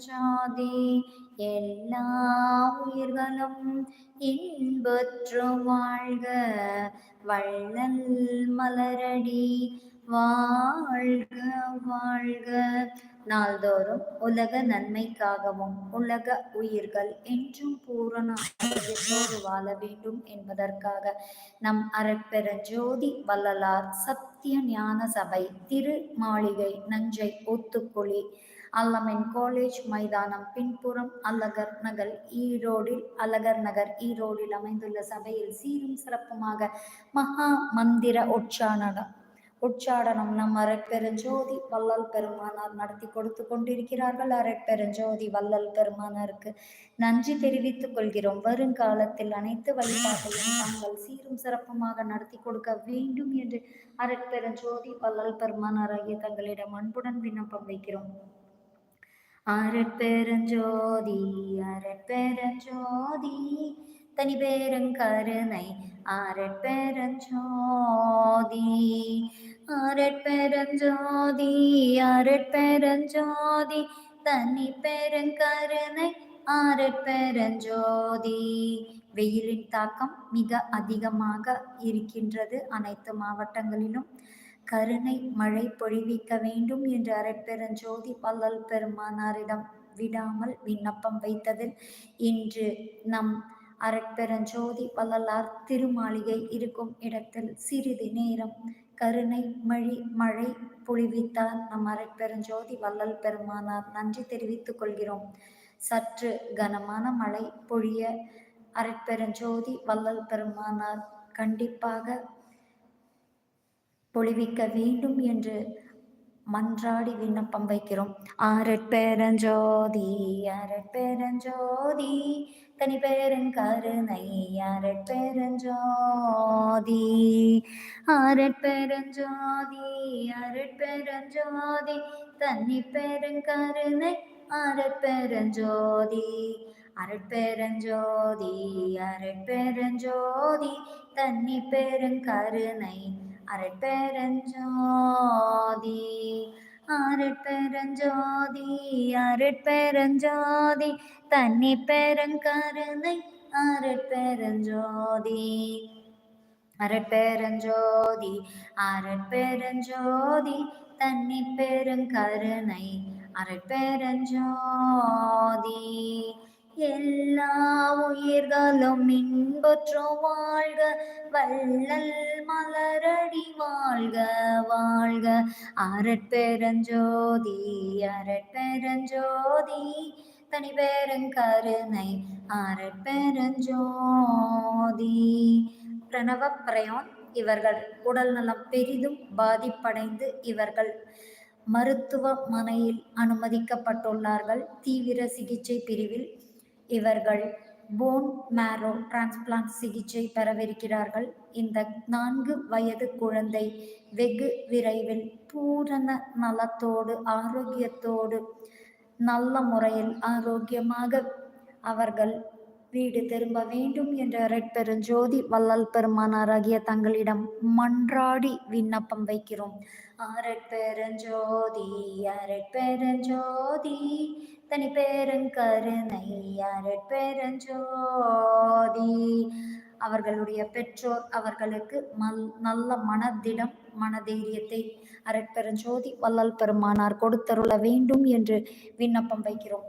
அருட்பெருஞ்சாதி எல்லா உயிர்களும் இன்பற்று வாழ்க. வள்ளல் மலரடி வாழ்க வாழ்க. நாள்தோறும் உலக நன்மைக்காகவும் உலக உயிர்கள் என்றும் பூரண வாழ வேண்டும் என்பதற்காக நம் அரட்பெருஞ்சோதி வள்ளலார் சத்திய ஞான சபை திரு மாளிகை நஞ்சை ஒத்துக்குழி அல்லமின் காலேஜ் மைதானம். பின்புறம் அல்லகர் நகர் ஈரோடில் அலகர் நகர் ஈரோடில் அமைந்துள்ள சபையில் சீரும் சிறப்புமாக மகா மந்திர உச்சாரணம் உச்சாடனம் நம் அரட்பெருஞ்சோதி வல்லல் பெருமானார் நடத்தி கொடுத்து கொண்டிருக்கிறார்கள். அரட்பெருஞ்சோதி வள்ளல் பெருமானாருக்கு நன்றி தெரிவித்துக் கொள்கிறோம். வருங்காலத்தில் அனைத்து வழிபாட்டையும் தாங்கள் சீரும் சிறப்புமாக நடத்தி கொடுக்க வேண்டும் என்று அரட்பெருஞ்சோதி வல்லல் பெருமானார் ஆகிய தங்களிடம் அன்புடன் விண்ணப்பம் வைக்கிறோம். அரட்பெருஞ்சோதி அரட்பெருஞ்சோதி தனி பேருங்கருணை அரட்பெருஞ்சோதி அரட்பெருஞ்சோதி அரட்பெருஞ்சோதி தனி பெருங்கருணை அரட்பெருஞ்சோதி வெயிலின் தாக்கம் மிக அதிகமாக இருக்கின்றது அனைத்து மாவட்டங்களிலும். கருணை மழை பொழிவிக்க வேண்டும் என்று அரைப்பெருஞ்சோதி வள்ளல் பெருமானாரிடம் விடாமல் விண்ணப்பம் வைத்ததில் இன்று நம் அரட்பெருஞ்சோதி வள்ளலார் திருமாளிகை இருக்கும் இடத்தில் சிறிது நேரம் கருணை மழி மழை பொழிவித்தார் நம் அரட்பெருஞ்சோதி வள்ளல் பெருமானார் நன்றி தெரிவித்துக் கொள்கிறோம். சற்று கனமான மழை பொழிய அரட்பெருஞ்சோதி வள்ளல் பெருமானார் கண்டிப்பாக பொழிவிக்க வேண்டும் என்று மன்றாடி விண்ணப்பம் வைக்கிறோம். அரட்பெருஞ்சோதி அரட்பெரஞ்சோதி தனி பெருங்கருணை அரட்பெரஞ்சோதி அரட்பெரஞ்சோதி அரட்பெரஞ்சோதி தனி பெருங்கருணை அரட்பெரஞ்சோதி அரட்பெரஞ்சோதி அரட்பெரஞ்சோதி தன்னி பெருங்கருணை அரட்பெருஞ்சோதி அரட்பெருஞ்சோதி அரட்பெருஞ்சோதி தன்னி பெருங்கருணை அரட்பெருஞ்சோதி அரட்பெருஞ்சோதி அரட்பெருஞ்சோதி தன்னி பெருங்கருணை அரட்பெருஞ்சோதி எல்லா உயிர்களும் இன்பற்று வாழ்க வள்ளல் மலரடி வாழ்க வாழ்க. அரட்பெருஞ்சோதி அரட்பெருஞ்சோதி தனி பெருங்கருணை அரட்பெருஞ்சோதி. பிரணவ பிரயோன் இவர்கள் உடல் நலம் பெரிதும் பாதிப்படைந்து இவர்கள் மருத்துவமனையில் அனுமதிக்கப்பட்டுள்ளார்கள். தீவிர சிகிச்சை பிரிவில் இவர்கள் போன் மேரோ டிரான்ஸ்பிளான்ட் சிகிச்சை பெறவிருக்கிறார்கள். இந்த நான்கு வயது குழந்தை வெகு விரைவில் பூரண நலத்தோடு ஆரோக்கியத்தோடு நல்ல முறையில் ஆரோக்கியமாக அவர்கள் வீடு திரும்ப வேண்டும் என்ற ரெட்பெருஞ்சோதி வள்ளல் பெருமானாராகிய தங்களிடம் மன்றாடி விண்ணப்பம் வைக்கிறோம். அரட்பெருஞ்சோதி அரட்பெருஞ்சோதி தனி பெருங்கருணை அரட்பெருஞ்சோதி அவர்களுடைய பெற்றோர் அவர்களுக்கு மல் நல்ல மனதிடம் மனதைரியத்தை அரட்பெருஞ்சோதி வள்ளல் பெருமானார் கொடுத்தருள வேண்டும் என்று விண்ணப்பம் வைக்கிறோம்.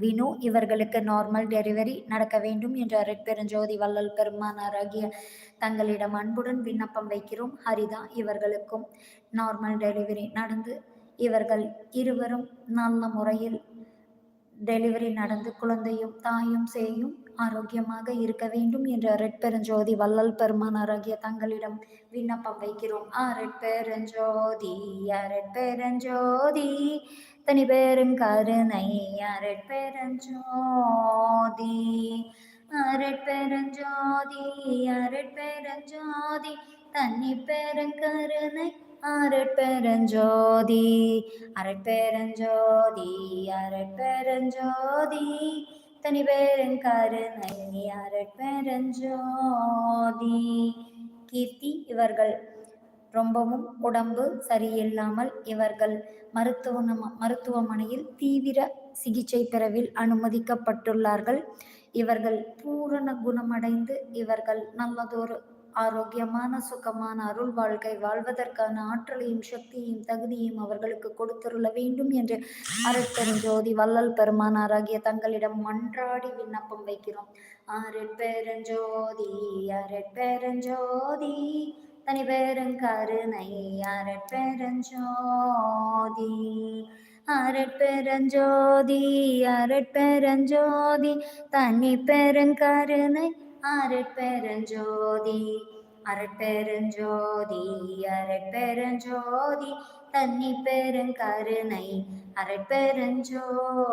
வினு இவர்களுக்கு நார்மல் டெலிவரி நடக்க வேண்டும் என்ற அருட்பெருஞ்சோதி வள்ளல் பெருமானாராகிய தங்களிடம் அன்புடன் விண்ணப்பம் வைக்கிறோம். ஹரிதா இவர்களுக்கும் நார்மல் டெலிவரி நடந்து இவர்கள் இருவரும் நல்ல முறையில் டெலிவரி நடந்து குழந்தையும் தாயும் சேயும் ஆரோக்கியமாக இருக்க வேண்டும் என்று அரட்பெருஞ்சோதி வள்ளல் பெருமானாராகிய தங்களிடம் விண்ணப்பம் வைக்கிறோம். அரட்பெருஞ்சோதி அரட்பெருஞ்சோதி தனி பெரும் கருணை அரட்பெருஞ்சோதி. அரட்பெருஞ்சோதி அரட்பெருஞ்சோதி தனி பெருங்கருணை அரட்பெருஞ்சோதி. அரட்பெருஞ்சோதி அரட்பெருஞ்சோதி தனி பெருங்கருணை அரட்பெருஞ்சோதி. கீர்த்தி இவர்கள் ரொம்பவும் உடம்பு சரியில்லாமல் இவர்கள் மருத்துவ மருத்துவமனையில் தீவிர சிகிச்சை பிறவில் அனுமதிக்கப்பட்டுள்ளார்கள். இவர்கள் பூரண குணமடைந்து இவர்கள் நல்லதொரு ஆரோக்கியமான சுகமான அருள் வாழ்க்கை வாழ்வதற்கான ஆற்றலையும் சக்தியையும் தகுதியையும் அவர்களுக்கு கொடுத்துருள வேண்டும் என்று அருட்பெருஞ்சோதி வள்ளல் பெருமானாராகிய தங்களிடம் மன்றாடி விண்ணப்பம் வைக்கிறோம். அருட்பெருஞ்சோதி அருட்பெருஞ்சோதி தனி பெருங்கருணை அரட்பெருஞ்சோதி அரட்பெருஞ்சோதி அரட்பெருஞ்சோதி தனி பெருங்கருணை அரட்பெருஞ்சோதி அரட்பெருஞ்சோதி அரட்பெருஞ்சோதி தன்னி பெருங்கருணை அரட்பெருஞ்சோதி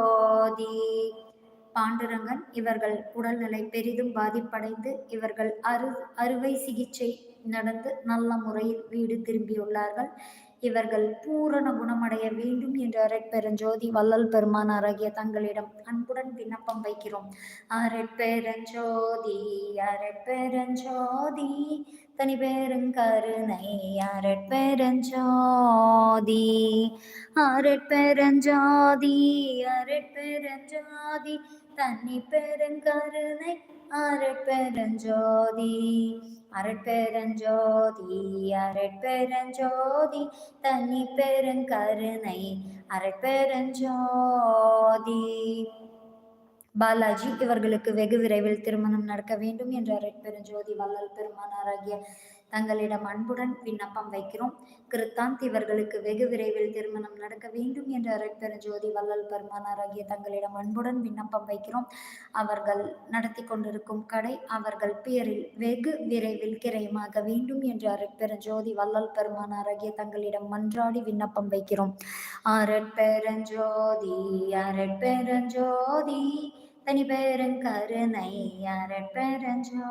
பாண்டுரங்கன் இவர்கள் உடல்நிலை பெரிதும் பாதிப்படைந்து இவர்கள் அறு அறுவை சிகிச்சை நடந்து நல்ல முறையில் வீடு திரும்பியுள்ளார்கள். இவர்கள் பூரண குணமடைய வேண்டும் என்று அரட்பெருஞ்சோதி வள்ளல் பெருமானாராகிய தங்களிடம் அன்புடன் விண்ணப்பம் வைக்கிறோம். அரட்பெருஞ்சோதி அரட்பெருஞ்சோதி தனி பெருங்கருணை அரட்பெருஞ்சாதி அரட்பெருஞ்சாதி அரட்பெருஞ்சாதி தனி பெருங்கருணை அரட்பெருஞ்சோதி அரட்பெருஞ்சோதி அரட்பெருஞ்சோதி தனி பெருங்கருணை அரட்பெருஞ்சோதி பாலாஜி இவர்களுக்கு வெகு விரைவில் திருமணம் நடக்க வேண்டும் என்ற பெருஞ்சோதி வள்ளல் பெருமானாராகிய தங்களிடம் அன்புடன் விண்ணப்பம் வைக்கிறோம். கிருத்தாந்த் இவர்களுக்கு வெகு விரைவில் திருமணம் நடக்க வேண்டும் என்ற அரட்பெருஞ்சோதி வள்ளல் பெருமானாராகிய தங்களிடம் அன்புடன் விண்ணப்பம் வைக்கிறோம். அவர்கள் நடத்தி கொண்டிருக்கும் கடை அவர்கள் பெயரில் வெகு விரைவில் கிரயமாக வேண்டும் என்று அரட்பெருஞ்சோதி வள்ளல் பெருமானாராகிய தங்களிடம் மன்றாடி விண்ணப்பம் வைக்கிறோம். அரட்பெருஞ்சோதி அரட்பெருஞ்சோதி தனி பெருங்கருணை அரட்பெரஞ்சோதி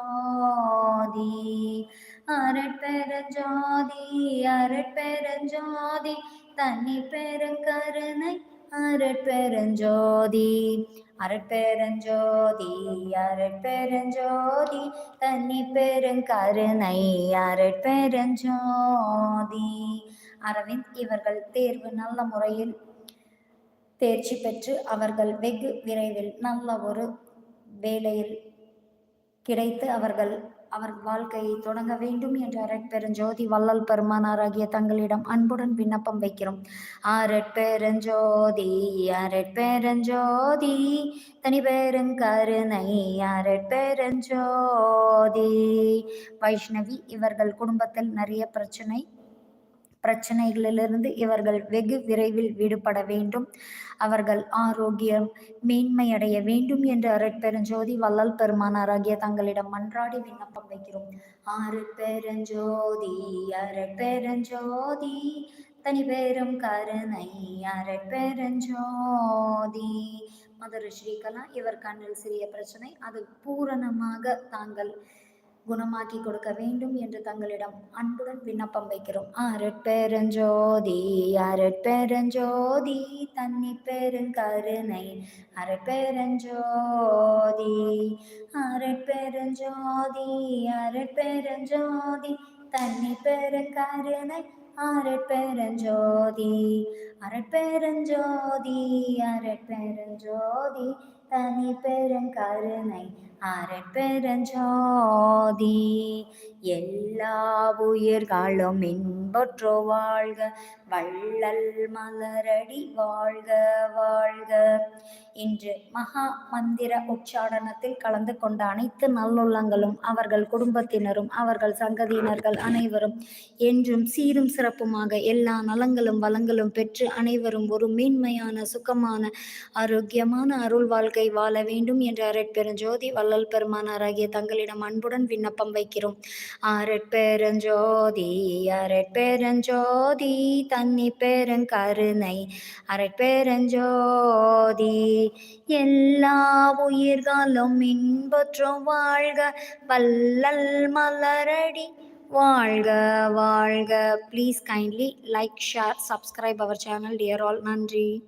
அரட்பெரஞ்சோதி அரட்பெரஞ்சோதி தனி பெருங்கருணை அரட்பெரஞ்சோதி அரட்பெரஞ்சோதி அரட்பெருஞ்சோதி தனி பெருங்கருணை அரட்பெரஞ்சோதி அரவிந்த் இவர்கள் தேர்வு நல்ல முறையில் தேர்ச்சி பெற்று அவர்கள் வெகு விரைவில் நல்ல ஒரு வேலையில் கிடைத்து அவர்கள் அவர் வாழ்க்கையை தொடங்க வேண்டும் என்ற அரட்பெருஞ்சோதி வள்ளல் பெருமானாராகிய தங்களிடம் அன்புடன் விண்ணப்பம் வைக்கிறோம். அரட்பெருஞ்சோதி அரட்பெருஞ்சோதி தனி பெருங்கருணை அரட்பெருஞ்சோதி. வைஷ்ணவி இவர்கள் குடும்பத்தில் நிறைய பிரச்சனை பிரச்சனைகளிலிருந்து இவர்கள் வெகு விரைவில் விடுபட வேண்டும். அவர்கள் ஆரோக்கியம் மேன்மையடைய வேண்டும் என்று அரட்பெருஞ்சோதி வள்ளல் பெருமானாராகிய தங்களிடம் மன்றாடி விண்ணப்பம் வைக்கிறோம். ஆறு பெருஞ்சோதி அரட்பெருஞ்சோதி தனி பெரும் கருணை அரட்பெருஞ்சோதி. மதுர ஸ்ரீகலா இவர் கண்ணில் சிறிய பிரச்சனை அது பூரணமாக தாங்கள் குணமாக்கி கொடுக்க வேண்டும் என்று தங்களிடம் அன்புடன் விண்ணப்பம் வைக்கிறோம். அருட்பெருஞ்சோதி அருட்பெருஞ்சோதி தன்னி பெருங்கருணை அருட்பெருஞ்சோதி அருட்பெருஞ்சோதி அருட்பெருஞ்சோதி தன்னி பெருங்கருணை அரட்பெருஞ்சோதி அரட்பெருஞ்சோதி அரட்பெருஞ்சோதி தனி பெருங்கருணை அரட்பெருஞ்சோதி எல்லா உயிர்களும் இன்பொற்றோ வாழ்க வள்ளல் மலரடி வாழ்க வாழ்க. இன்று மகா மந்திர உச்சாடனத்தில் கலந்து கொண்ட அனைத்து நல்லுள்ளங்களும் அவர்கள் குடும்பத்தினரும் அவர்கள் சங்கதியினர்கள் அனைவரும் என்றும் சீரும் சிறப்புமாக எல்லா நலங்களும் வளங்களும் பெற்று அனைவரும் ஒரு மேன்மையான சுகமான ஆரோக்கியமான அருள் வாழ்க்கை வாழ வேண்டும் என்ற அரட்பெருஞ்சோதி வல்ல வள்ளல் பெருமானாராகிய தங்களிடம் அன்புடன் விண்ணப்பம் வைக்கிறோம். அரட்பெருஞ்சோதி அரட்பெருஞ்சோதி தன்னி பெருங்கருணை. அரட்பெருஞ்சோதி எல்லா உயிர்களும் இன்புற்றும் வாழ்க. வள்ளல் மலரடி வாழ்க வாழ்க. Please kindly like share subscribe our channel dear all நன்றி.